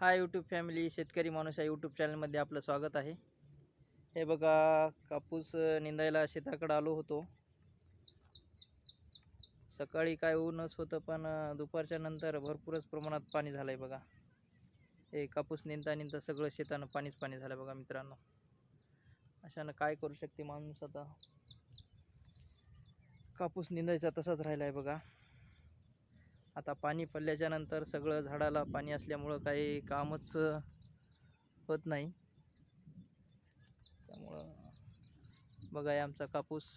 Hi YouTube family शेतकरी माणूस या यूट्यूब चॅनलमध्ये आपलं स्वागत आहे. हे बघा कापूस निंदायला शेताकडं आलो होतो. सकाळी काय ऊनच होतं पण दुपारच्या नंतर भरपूरच प्रमाणात पाणी झालं आहे बघा. हे कापूस निंदता निंदता सगळं शेतानं पाणीच पाणी झालं बघा मित्रांनो. अशानं काय करू शकते माणूस आता? कापूस निंदायचा तसाच राहिला आहे बघा. आता पाणी पडल्याच्या नंतर सगळं झाडाला पाणी असल्यामुळं काही कामच होत नाही. त्यामुळं बघा आमचा कापूस.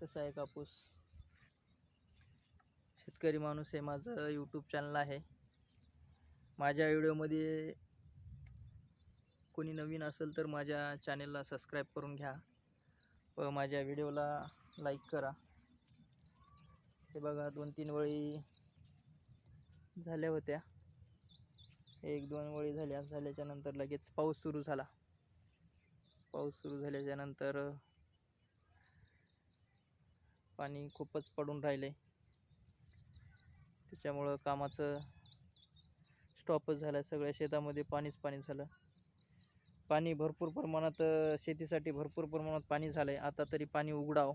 कसा आहे कापूस? शेतकरी माणूस हे माझं यूट्यूब चॅनल आहे. माझ्या व्हिडिओमध्ये कोणी नवीन असेल तर माझ्या चॅनेलला सबस्क्राईब करून घ्या. व माझ्या व्हिडिओला लाईक करा. हे बघा दोन तीन वळी झाल्या होत्या. एक दोन वळी झाल्या झाल्याच्यानंतर लगेच पाऊस सुरू झाला. पाऊस सुरू झाल्याच्यानंतर पाणी खूपच पडून राहिले त्याच्यामुळं कामाचं स्टॉपच झालं. सगळ्या शेतामध्ये पाणीच पाणी झालं. पाणी भरपूर प्रमाणात शेतीसाठी भरपूर प्रमाणात पाणी झालं आहे आता तरी पाणी उघडावं.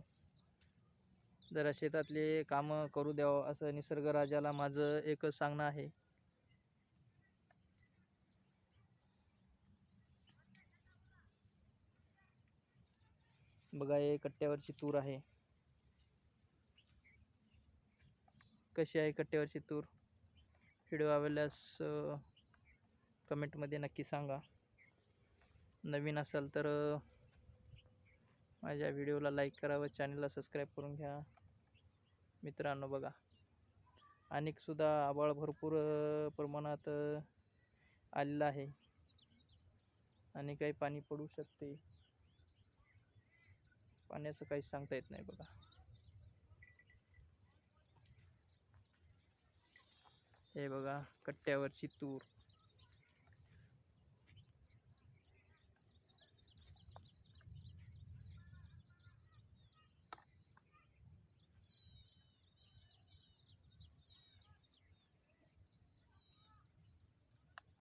जरा शेतातले कामं करू द्यावं असं निसर्गराजाला माझं एकच सांगणं आहे. बघा हे कट्ट्यावरची तूर आहे. कशी आहे कट्ट्यावरची तूर? व्हिडिओ आवडल्यास कमेंटमध्ये नक्की सांगा. नवीन असाल तर माझ्या व्हिडिओला लाईक करा व चॅनलला सबस्क्राईब करून घ्या. मित्रांनो बघा अनेक सुद्धा आभाळ भरपूर प्रमाणात आलेला आलेलं आहे. आणि काही पाणी पडू शकते. पाण्याचं काहीच सांगता येत नाही बघा. हे बघा कट्ट्यावरची तूर.